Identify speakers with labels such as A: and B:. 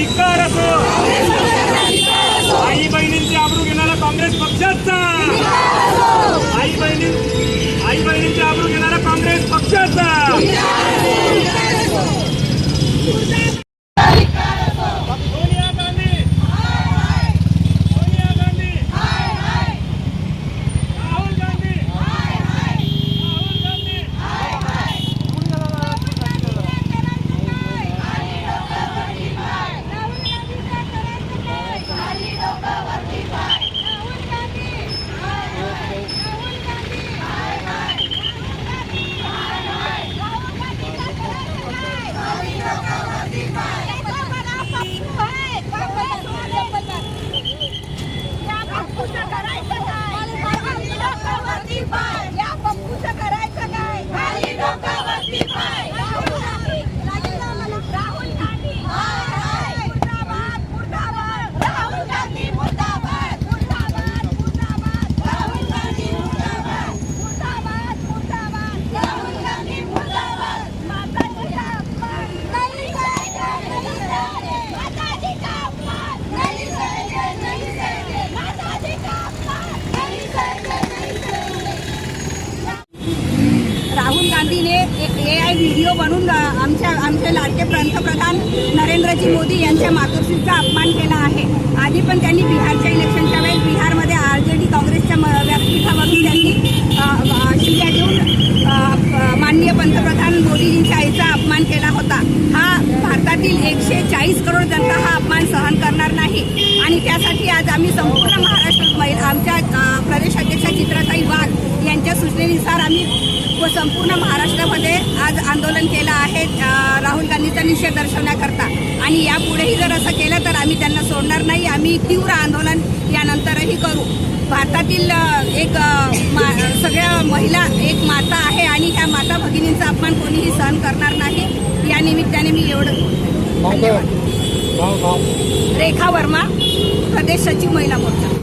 A: धिक्कार असो. आई बहिणींची आबरू घेणारा काँग्रेस पक्षाचा. आई बहिणी आई बहिणींची आबरू घेणारा काँग्रेस पक्षाचा सोनिया गांधी सोनिया गांधी राहुल गांधी राहुल गांधी
B: करायचं काय खाली डोकावरती पाय राहुल गांधी मुर्दाबाद मुर्दाबाद राहुल गांधी मुर्दाबाद मुर्दाबाद मुर्दाबाद राहुल गांधी मुर्दाबाद मुर्दाबाद मुर्दाबाद राहुल गांधी मुर्दाबाद माताजी का अपमान नहीं सहेंगे नहीं सहेंगे माताजी का अपमान नहीं सहेंगे नहीं सहेंगे माताजी का अपमान नहीं सहेंगे नहीं सहेंगे राहुल गांधीने एक ए आय व्हिडिओ बनून आमच्या आमचे लाडके पंतप्रधान नरेंद्रजी मोदी यांच्या मातोश्रीचा अपमान केला आहे. आधी पण त्यांनी बिहारच्या इलेक्शनच्या वेळेस बिहारमध्ये आर जे डी काँग्रेसच्या म- व्यासपीठावरून त्यांनी शिव्या देऊन माननीय पंतप्रधान मोदीजींच्या आईचा अपमान केला होता. हा भारतातील एकशे चाळीस करोड जनता हा अपमान सहन करणार नाही. आणि त्यासाठी आज आम्ही संपूर्ण महाराष्ट्र आमच्या प्रदेश अध्यक्ष चित्राताई वाघ यांच्या सूचनेनुसार आम्ही व संपूर्ण महाराष्ट्रामध्ये आज आंदोलन केलं आहे राहुल गांधीचा निषेध दर्शवण्याकरता. आणि यापुढेही जर असं केलं तर आम्ही त्यांना सोडणार नाही आम्ही तीव्र आंदोलन यानंतरही करू. भारतातील एक मा- सगळ्या महिला एक माता आहे आणि ह्या माता भगिनींचा अपमान कोणीही सहन करणार नाही. या निमित्ताने मी एवढं धन्यवाद. रेखा वर्मा प्रदेश सचिव महिला मोर्चा.